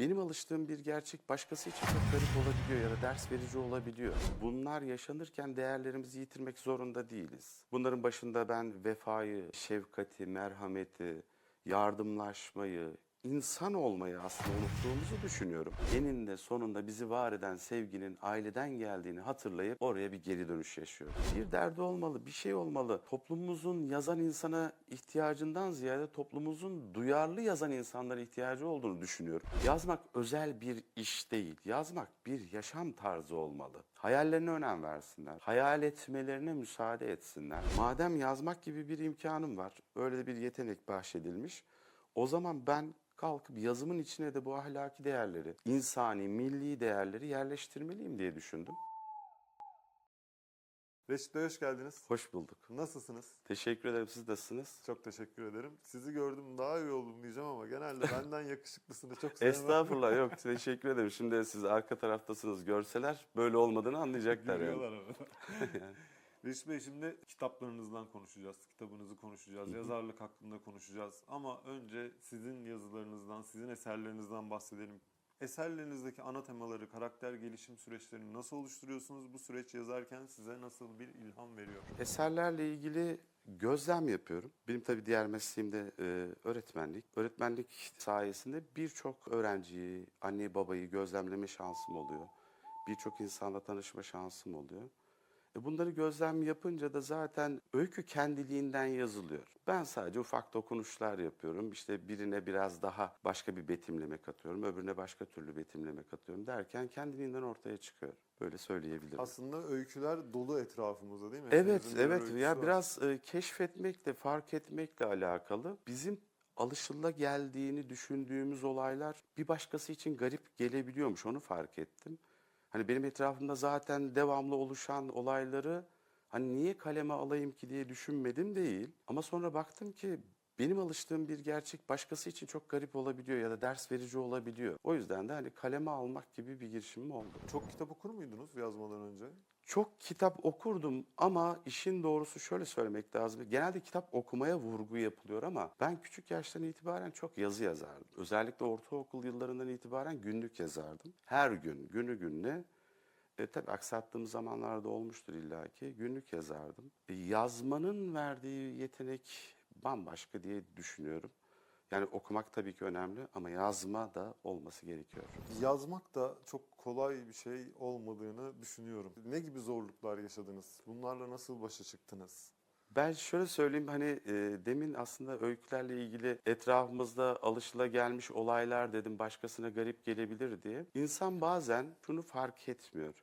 Benim alıştığım bir gerçek başkası için çok garip olabiliyor ya da ders verici olabiliyor. Bunlar yaşanırken değerlerimizi yitirmek zorunda değiliz. Bunların başında ben vefayı, şefkati, merhameti, yardımlaşmayı, insan olmayı aslında unuttuğumuzu düşünüyorum. Eninde sonunda bizi var eden sevginin aileden geldiğini hatırlayıp oraya bir geri dönüş yaşıyoruz. Bir derdi olmalı, bir şey olmalı. Toplumumuzun yazan insana ihtiyacından ziyade toplumumuzun duyarlı yazan insanlara ihtiyacı olduğunu düşünüyorum. Yazmak özel bir iş değil. Yazmak bir yaşam tarzı olmalı. Hayallerine önem versinler. Hayal etmelerine müsaade etsinler. Madem yazmak gibi bir imkanım var, öyle bir yetenek bahşedilmiş. O zaman ben kalkıp yazımın içine de bu ahlaki değerleri, insani, milli değerleri yerleştirmeliyim diye düşündüm. Reşit Bey hoş geldiniz. Hoş bulduk. Nasılsınız? Teşekkür ederim. Siz nasılsınız? Çok teşekkür ederim. Sizi gördüm daha iyi oldum diyeceğim ama genelde benden yakışıklısını çok sevmem. Estağfurullah yok teşekkür ederim. Şimdi siz arka taraftasınız görseler böyle olmadığını anlayacaklar yani. Görüyorlar ama. Reşit Bey şimdi kitaplarınızdan konuşacağız, kitabınızı konuşacağız, yazarlık hakkında konuşacağız. Ama önce sizin yazılarınızdan, sizin eserlerinizden bahsedelim. Eserlerinizdeki ana temaları, karakter gelişim süreçlerini nasıl oluşturuyorsunuz? Bu süreç yazarken size nasıl bir ilham veriyor? Eserlerle ilgili gözlem yapıyorum. Benim tabii diğer mesleğim de e, öğretmenlik. Öğretmenlik sayesinde birçok öğrenciyi, anneyi babayı gözlemleme şansım oluyor. Birçok insanla tanışma şansım oluyor. E bunları gözlem yapınca da zaten öykü kendiliğinden yazılıyor. Ben sadece ufak dokunuşlar yapıyorum. İşte birine biraz daha başka bir betimleme katıyorum, öbürüne başka türlü betimleme katıyorum derken kendiliğinden ortaya çıkıyor. Böyle söyleyebilirim. Aslında öyküler dolu etrafımızda değil mi? Evet, birer evet. Ya var. biraz e, keşfetmekle, fark etmekle alakalı. Bizim alışıla geldiğini düşündüğümüz olaylar bir başkası için garip gelebiliyormuş. Onu fark ettim. Hani benim etrafımda zaten devamlı oluşan olayları hani niye kaleme alayım ki diye düşünmedim değil. Ama sonra baktım ki benim alıştığım bir gerçek başkası için çok garip olabiliyor ya da ders verici olabiliyor. O yüzden de hani kaleme almak gibi bir girişimim oldu. Çok kitap okur muydunuz yazmadan önce? Çok kitap okurdum ama işin doğrusu şöyle söylemek lazım. Genelde kitap okumaya vurgu yapılıyor ama ben küçük yaştan itibaren çok yazı yazardım. Özellikle ortaokul yıllarından itibaren günlük yazardım. Her gün, günü gününe. E, tabii aksattığım zamanlarda olmuştur illaki. Günlük yazardım. E, yazmanın verdiği yetenek bambaşka diye düşünüyorum. Yani okumak tabii ki önemli ama yazma da olması gerekiyor. Yazmak da çok kolay bir şey olmadığını düşünüyorum. Ne gibi zorluklar yaşadınız? Bunlarla nasıl başa çıktınız? Ben şöyle söyleyeyim hani e, demin aslında öykülerle ilgili etrafımızda alışılagelmiş olaylar dedim başkasına garip gelebilir diye. İnsan bazen şunu fark etmiyor.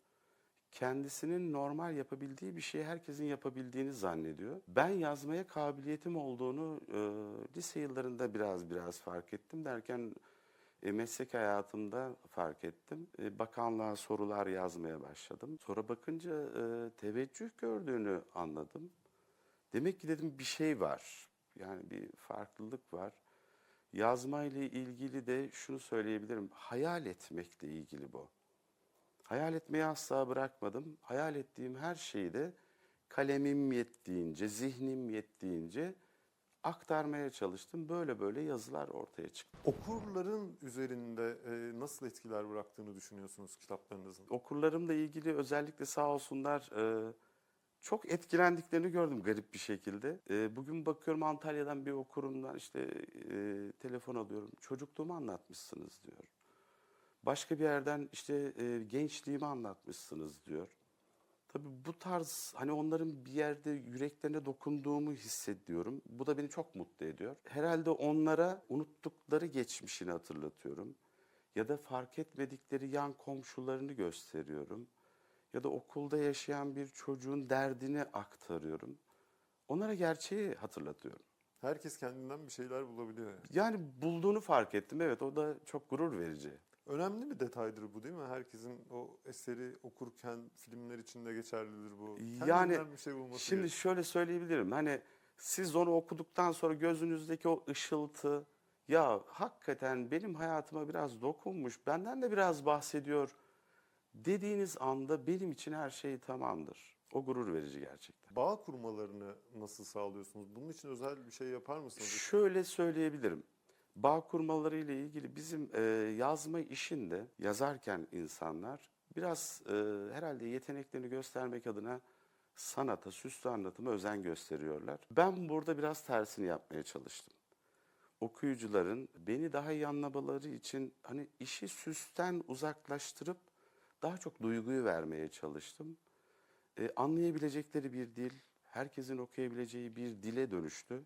Kendisinin normal yapabildiği bir şeyi herkesin yapabildiğini zannediyor. Ben yazmaya kabiliyetim olduğunu e, lise yıllarında biraz biraz fark ettim derken e, meslek hayatımda fark ettim. E, bakanlığa sorular yazmaya başladım. Sonra bakınca e, teveccüh gördüğünü anladım. Demek ki dedim bir şey var. Yani bir farklılık var. Yazma ile ilgili de şunu söyleyebilirim. Hayal etmekle ilgili bu. Hayal etmeyi asla bırakmadım. Hayal ettiğim her şeyi de kalemim yettiğince, zihnim yettiğince aktarmaya çalıştım. Böyle böyle yazılar ortaya çıktı. Okurların üzerinde e, nasıl etkiler bıraktığını düşünüyorsunuz kitaplarınızın? Okurlarımla ilgili özellikle sağ olsunlar e, çok etkilendiklerini gördüm garip bir şekilde. E, bugün bakıyorum Antalya'dan bir okurumdan işte e, telefon alıyorum. Çocukluğumu anlatmışsınız diyor. Başka bir yerden işte e, gençliğimi anlatmışsınız diyor. Tabii bu tarz hani onların bir yerde yüreklerine dokunduğumu hissediyorum. Bu da beni çok mutlu ediyor. Herhalde onlara unuttukları geçmişini hatırlatıyorum. Ya da fark etmedikleri yan komşularını gösteriyorum. Ya da okulda yaşayan bir çocuğun derdini aktarıyorum. Onlara gerçeği hatırlatıyorum. Herkes kendinden bir şeyler bulabiliyor yani. Yani bulduğunu fark ettim. Evet o da çok gurur verici. Önemli bir detaydır bu değil mi? Herkesin o eseri okurken filmler içinde geçerlidir bu. Yani bir şey bulması şimdi gerekiyor. şöyle söyleyebilirim. Hani siz onu okuduktan sonra gözünüzdeki o ışıltı ya hakikaten benim hayatıma biraz dokunmuş, benden de biraz bahsediyor dediğiniz anda benim için her şey tamamdır. O gurur verici gerçekten. Bağ kurmalarını nasıl sağlıyorsunuz? Bunun için özel bir şey yapar mısınız? Şöyle söyleyebilirim. Bağ kurmaları ile ilgili bizim e, yazma işinde yazarken insanlar biraz e, herhalde yeteneklerini göstermek adına sanata, süslü anlatıma özen gösteriyorlar. Ben burada biraz tersini yapmaya çalıştım. Okuyucuların beni daha iyi anlamaları için hani işi süsten uzaklaştırıp daha çok duyguyu vermeye çalıştım. E, anlayabilecekleri bir dil, herkesin okuyabileceği bir dile dönüştü.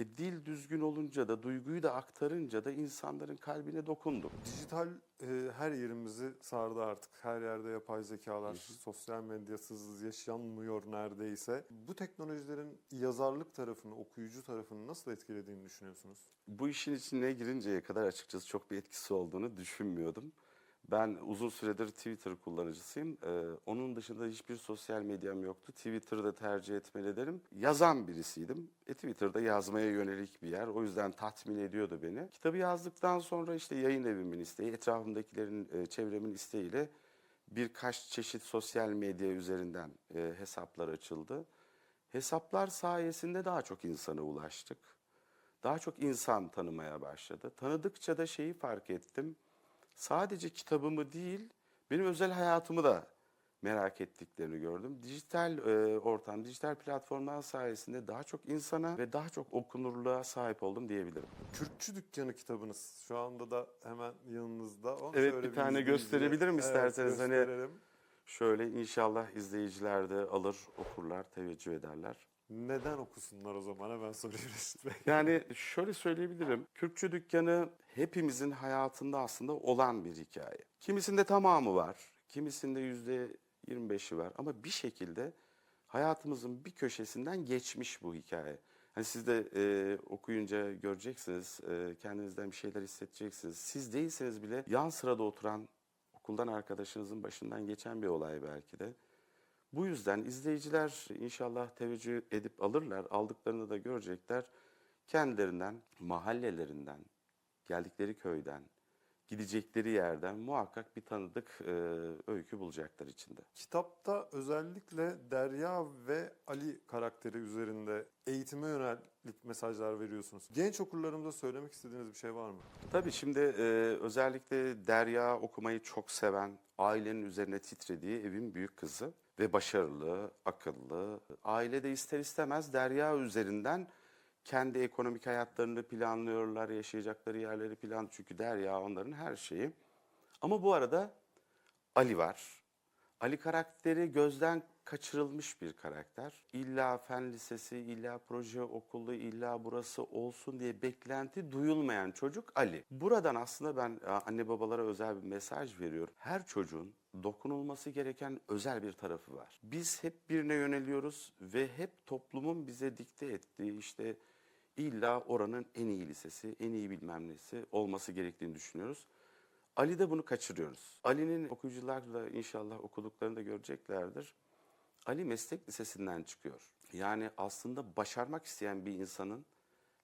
E, dil düzgün olunca da, duyguyu da aktarınca da insanların kalbine dokundum. Dijital e, her yerimizi sardı artık. Her yerde yapay zekalar, sosyal medyasız yaşanmıyor neredeyse. Bu teknolojilerin yazarlık tarafını, okuyucu tarafını nasıl etkilediğini düşünüyorsunuz? Bu işin içine girinceye kadar açıkçası çok bir etkisi olduğunu düşünmüyordum. Ben uzun süredir Twitter kullanıcısıyım. Ee, onun dışında hiçbir sosyal medyam yoktu. Twitter'da tercih etmeli derim. Yazan birisiydim. E, Twitter'da yazmaya yönelik bir yer. O yüzden tatmin ediyordu beni. Kitabı yazdıktan sonra işte yayın evimin isteği, etrafımdakilerin, e, çevremin isteğiyle birkaç çeşit sosyal medya üzerinden e, hesaplar açıldı. Hesaplar sayesinde daha çok insana ulaştık. Daha çok insan tanımaya başladı. Tanıdıkça da şeyi fark ettim. Sadece kitabımı değil, benim özel hayatımı da merak ettiklerini gördüm. Dijital e, ortam, dijital platformlar sayesinde daha çok insana ve daha çok okunurluğa sahip oldum diyebilirim. Kürkçü Dükkanı kitabınız şu anda da hemen yanınızda. Onu Evet, bir tane gösterebilirim isterseniz. Hani- gösterelim. Şöyle inşallah izleyiciler de alır, okurlar, teveccüh ederler. Neden okusunlar o zaman hemen soruyorum. Yani şöyle söyleyebilirim. Kürkçü dükkanı hepimizin hayatında aslında olan bir hikaye. Kimisinde tamamı var, kimisinde yüzde 25'i var ama bir şekilde hayatımızın bir köşesinden geçmiş bu hikaye. Hani siz de e, okuyunca göreceksiniz, e, kendinizden bir şeyler hissedeceksiniz. Siz değilseniz bile yan sırada oturan okuldan arkadaşınızın başından geçen bir olay belki de. Bu yüzden izleyiciler inşallah teveccüh edip alırlar. Aldıklarını da görecekler. Kendilerinden, mahallelerinden, geldikleri köyden, gidecekleri yerden muhakkak bir tanıdık e, öykü bulacaklar içinde. Kitapta özellikle Derya ve Ali karakteri üzerinde eğitime yönelik mesajlar veriyorsunuz. Genç okurlarımıza söylemek istediğiniz bir şey var mı? Tabii şimdi e, özellikle Derya okumayı çok seven, ailenin üzerine titrediği evin büyük kızı ve başarılı, akıllı. Aile de ister istemez Derya üzerinden kendi ekonomik hayatlarını planlıyorlar, yaşayacakları yerleri plan. Çünkü Derya onların her şeyi. Ama bu arada Ali var. Ali karakteri gözden kaçırılmış bir karakter. İlla fen lisesi, illa proje okulu, illa burası olsun diye beklenti duyulmayan çocuk Ali. Buradan aslında ben a, anne babalara özel bir mesaj veriyorum. Her çocuğun dokunulması gereken özel bir tarafı var. Biz hep birine yöneliyoruz ve hep toplumun bize dikte ettiği işte illa oranın en iyi lisesi, en iyi bilmem nesi olması gerektiğini düşünüyoruz. Ali'de bunu kaçırıyoruz. Ali'nin okuyucular da inşallah okuduklarını da göreceklerdir. Ali meslek lisesinden çıkıyor. Yani aslında başarmak isteyen bir insanın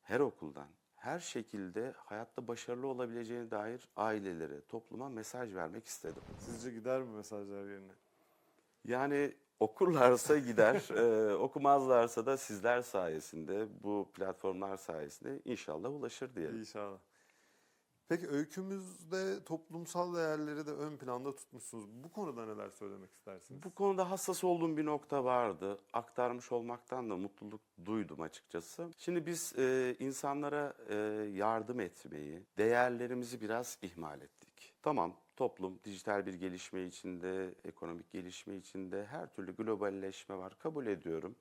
her okuldan, her şekilde hayatta başarılı olabileceğine dair ailelere, topluma mesaj vermek istedim. Sizce gider mi mesajlar yerine? Yani okurlarsa gider, e, okumazlarsa da sizler sayesinde, bu platformlar sayesinde inşallah ulaşır diyelim. İnşallah. Peki öykümüzde toplumsal değerleri de ön planda tutmuşsunuz. Bu konuda neler söylemek istersiniz? Bu konuda hassas olduğum bir nokta vardı. Aktarmış olmaktan da mutluluk duydum açıkçası. Şimdi biz e, insanlara e, yardım etmeyi, değerlerimizi biraz ihmal ettik. Tamam, toplum dijital bir gelişme içinde, ekonomik gelişme içinde her türlü globalleşme var. Kabul ediyorum.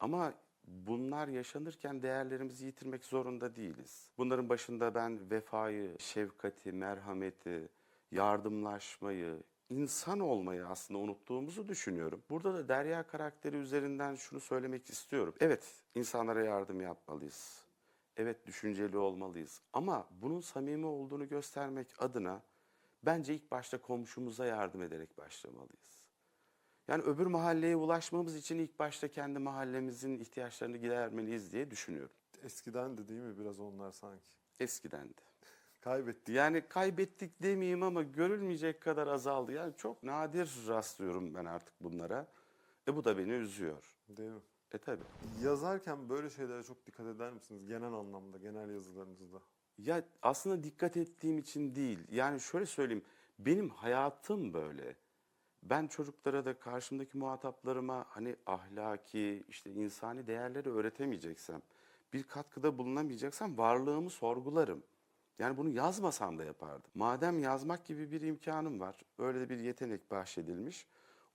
Ama bunlar yaşanırken değerlerimizi yitirmek zorunda değiliz. Bunların başında ben vefayı, şefkati, merhameti, yardımlaşmayı, insan olmayı aslında unuttuğumuzu düşünüyorum. Burada da Derya karakteri üzerinden şunu söylemek istiyorum. Evet, insanlara yardım yapmalıyız. Evet, düşünceli olmalıyız. Ama bunun samimi olduğunu göstermek adına bence ilk başta komşumuza yardım ederek başlamalıyız. Yani öbür mahalleye ulaşmamız için ilk başta kendi mahallemizin ihtiyaçlarını gidermeliyiz diye düşünüyorum. Eskiden de değil mi biraz onlar sanki? Eskiden de. Kaybettik. Yani kaybettik demeyeyim ama görülmeyecek kadar azaldı. Yani çok nadir rastlıyorum ben artık bunlara. E bu da beni üzüyor. Değil mi? E tabi. Yazarken böyle şeylere çok dikkat eder misiniz? Genel anlamda, genel yazılarınızda. Ya aslında dikkat ettiğim için değil. Yani şöyle söyleyeyim. Benim hayatım böyle. Ben çocuklara da karşımdaki muhataplarıma hani ahlaki, işte insani değerleri öğretemeyeceksem, bir katkıda bulunamayacaksam varlığımı sorgularım. Yani bunu yazmasam da yapardım. Madem yazmak gibi bir imkanım var, öyle de bir yetenek bahşedilmiş,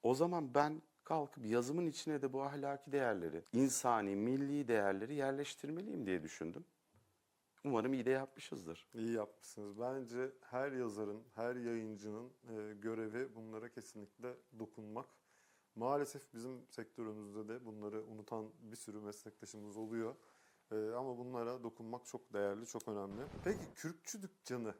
o zaman ben kalkıp yazımın içine de bu ahlaki değerleri, insani, milli değerleri yerleştirmeliyim diye düşündüm. Umarım iyi de yapmışızdır. İyi yapmışsınız. Bence her yazarın, her yayıncının e, görevi bunlara kesinlikle dokunmak. Maalesef bizim sektörümüzde de bunları unutan bir sürü meslektaşımız oluyor. E, ama bunlara dokunmak çok değerli, çok önemli. Peki Kürkçü Dükkanı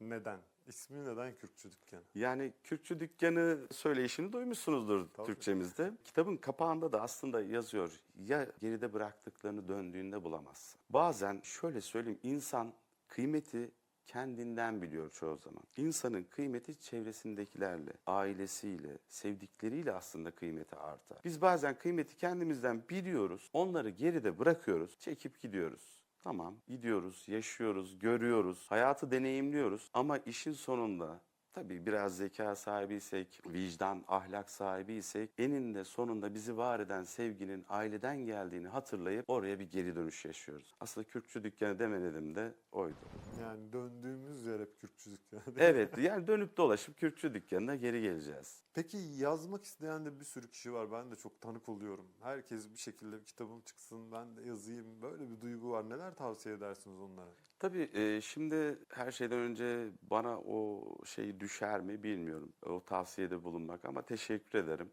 neden? İsmi neden Kürkçü Dükkanı? Yani Kürtçü dükkanı söyleyişini duymuşsunuzdur Tabii. Türkçemizde. Kitabın kapağında da aslında yazıyor. Ya geride bıraktıklarını döndüğünde bulamazsın. Bazen şöyle söyleyeyim insan kıymeti kendinden biliyor çoğu zaman. İnsanın kıymeti çevresindekilerle, ailesiyle, sevdikleriyle aslında kıymeti artar. Biz bazen kıymeti kendimizden biliyoruz, onları geride bırakıyoruz, çekip gidiyoruz. Tamam, gidiyoruz, yaşıyoruz, görüyoruz, hayatı deneyimliyoruz ama işin sonunda Tabii biraz zeka sahibiysek, vicdan, ahlak sahibiysek eninde sonunda bizi var eden sevginin aileden geldiğini hatırlayıp oraya bir geri dönüş yaşıyoruz. Aslında Kürtçü dükkanı demedim de oydu. Yani döndüğümüz yer hep Kürkçü Dükkanı. Evet yani dönüp dolaşıp Kürtçü dükkanına geri geleceğiz. Peki yazmak isteyen de bir sürü kişi var. Ben de çok tanık oluyorum. Herkes bir şekilde kitabım çıksın, ben de yazayım. Böyle bir duygu var. Neler tavsiye edersiniz onlara? Tabii e, şimdi her şeyden önce bana o şey düşer mi bilmiyorum. O tavsiyede bulunmak ama teşekkür ederim.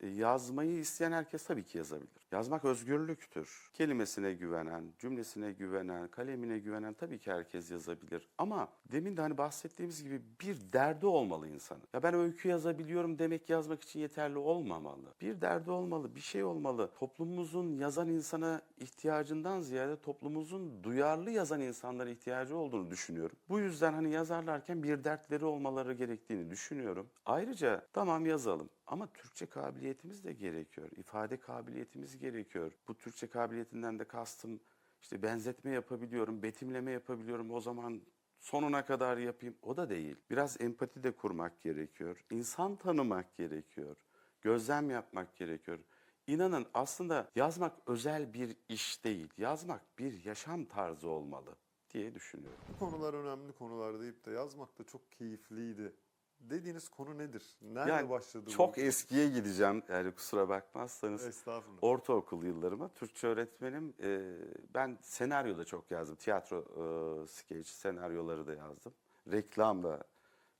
E, yazmayı isteyen herkes tabii ki yazabilir. Yazmak özgürlüktür. Kelimesine güvenen, cümlesine güvenen, kalemine güvenen tabii ki herkes yazabilir. Ama demin de hani bahsettiğimiz gibi bir derdi olmalı insanın. Ya ben öykü yazabiliyorum demek yazmak için yeterli olmamalı. Bir derdi olmalı, bir şey olmalı. Toplumumuzun yazan insana ihtiyacından ziyade toplumumuzun duyarlı yazan insanlara ihtiyacı olduğunu düşünüyorum. Bu yüzden hani yazarlarken bir dertleri olmaları gerektiğini düşünüyorum. Ayrıca tamam yazalım ama Türkçe kabiliyetimiz de gerekiyor. ifade kabiliyetimiz gerekiyor. Bu Türkçe kabiliyetinden de kastım işte benzetme yapabiliyorum, betimleme yapabiliyorum. O zaman sonuna kadar yapayım. O da değil. Biraz empati de kurmak gerekiyor. İnsan tanımak gerekiyor. Gözlem yapmak gerekiyor. İnanın aslında yazmak özel bir iş değil. Yazmak bir yaşam tarzı olmalı diye düşünüyorum. Bu konular önemli konular deyip de yazmak da çok keyifliydi. Dediğiniz konu nedir? Nerede Yani başladı bu? çok eskiye gideceğim yani kusura bakmazsanız. Estağfurullah. Ortaokul yıllarıma Türkçe öğretmenim. e, ben senaryo da çok yazdım. Tiyatro, e, skeç senaryoları da yazdım. Reklam da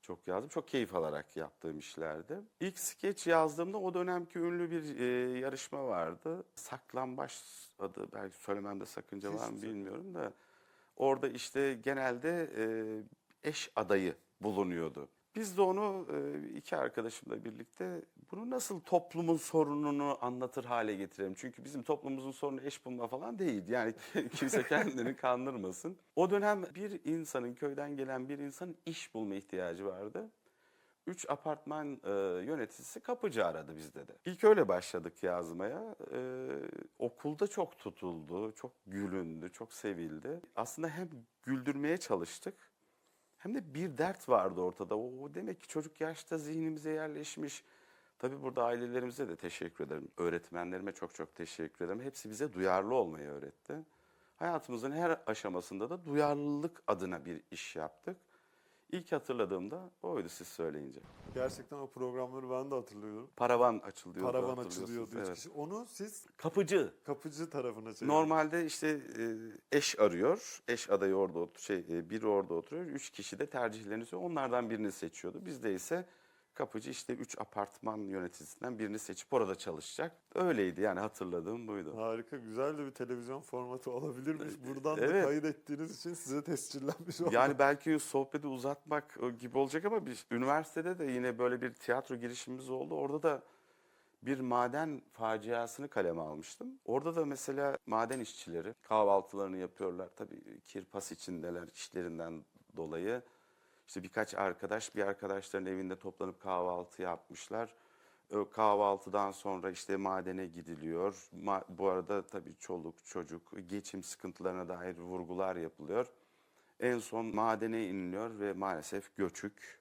çok yazdım. Çok keyif alarak yaptığım işlerdi. İlk skeç yazdığımda o dönemki ünlü bir e, yarışma vardı. Saklambaç adı belki söylememde sakınca var mı bilmiyorum da. Orada işte genelde e, eş adayı bulunuyordu. Biz de onu e, iki arkadaşımla birlikte bunu nasıl toplumun sorununu anlatır hale getirelim. Çünkü bizim toplumumuzun sorunu eş bulma falan değil. Yani kimse kendini kandırmasın. O dönem bir insanın, köyden gelen bir insanın iş bulma ihtiyacı vardı. Üç apartman e, yöneticisi kapıcı aradı bizde de. İlk öyle başladık yazmaya. E, okulda çok tutuldu, çok gülündü, çok sevildi. Aslında hem güldürmeye çalıştık hem de bir dert vardı ortada. O demek ki çocuk yaşta zihnimize yerleşmiş. Tabii burada ailelerimize de teşekkür ederim. Öğretmenlerime çok çok teşekkür ederim. Hepsi bize duyarlı olmayı öğretti. Hayatımızın her aşamasında da duyarlılık adına bir iş yaptık. İlk hatırladığımda oydu siz söyleyince. Gerçekten o programları ben de hatırlıyorum. Paravan açılıyordu. Paravan açılıyordu. evet. kişi. Onu siz Kapıcı. kapıcı tarafına çevirdiniz. Normalde işte e, eş arıyor. Eş adayı orada otur şey e, biri orada oturuyor. Üç kişi de tercihlerini söylüyor. Onlardan birini seçiyordu. Bizde ise kapıcı işte üç apartman yöneticisinden birini seçip orada çalışacak. Öyleydi yani hatırladığım buydu. Harika, güzel de bir televizyon formatı olabilirmiş. Buradan da Evet. kayıt ettiğiniz için size tescillenmiş oldu. Yani belki sohbeti uzatmak e, gibi olacak ama biz üniversitede de yine böyle bir tiyatro girişimimiz oldu. Orada da bir maden faciasını kaleme almıştım. Orada da mesela maden işçileri kahvaltılarını yapıyorlar. Tabii kirpas içindeler işlerinden dolayı. İşte birkaç arkadaş bir arkadaşların evinde toplanıp kahvaltı yapmışlar. Kahvaltıdan sonra işte madene gidiliyor. Bu arada tabii çoluk çocuk geçim sıkıntılarına dair vurgular yapılıyor. En son madene iniliyor ve maalesef göçük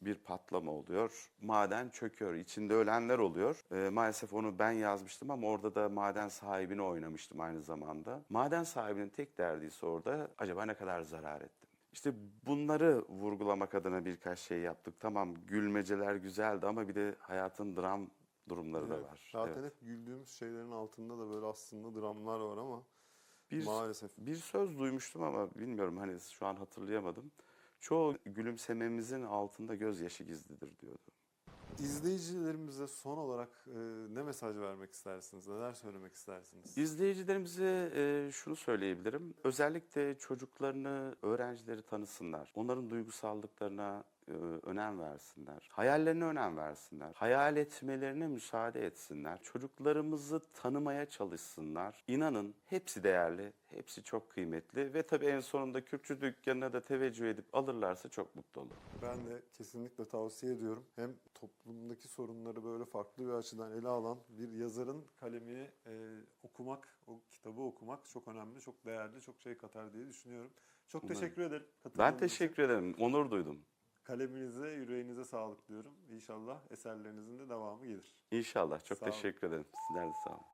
bir patlama oluyor. Maden çöküyor. İçinde ölenler oluyor. Ee, maalesef onu ben yazmıştım ama orada da maden sahibini oynamıştım aynı zamanda. Maden sahibinin tek derdi ise orada acaba ne kadar zarar ettim? İşte bunları vurgulamak adına birkaç şey yaptık. Tamam gülmeceler güzeldi ama bir de hayatın dram durumları da Evet, var. Zaten Evet. hep güldüğümüz şeylerin altında da böyle aslında dramlar var ama Bir, maalesef. bir söz duymuştum ama bilmiyorum hani şu an hatırlayamadım. Çoğu gülümsememizin altında gözyaşı gizlidir diyordu. İzleyicilerimize son olarak e, ne mesaj vermek istersiniz? Neler söylemek istersiniz? İzleyicilerimize e, şunu söyleyebilirim. Özellikle çocuklarını, öğrencileri tanısınlar. Onların duygusallıklarına önem versinler. Hayallerine önem versinler. Hayal etmelerine müsaade etsinler. Çocuklarımızı tanımaya çalışsınlar. İnanın hepsi değerli, hepsi çok kıymetli ve tabii en sonunda Kürtçü dükkanına da teveccüh edip alırlarsa çok mutlu olurum. Ben de kesinlikle tavsiye ediyorum. Hem toplumdaki sorunları böyle farklı bir açıdan ele alan bir yazarın kalemini e, okumak, o kitabı okumak çok önemli, çok değerli, çok şey katar diye düşünüyorum. Çok Umarım. teşekkür ederim. Ben teşekkür ederim. Onur duydum. Kaleminize, yüreğinize sağlık diyorum. İnşallah eserlerinizin de devamı gelir. İnşallah. Çok Sağ olun. teşekkür ederim. Sizler de sağ olun.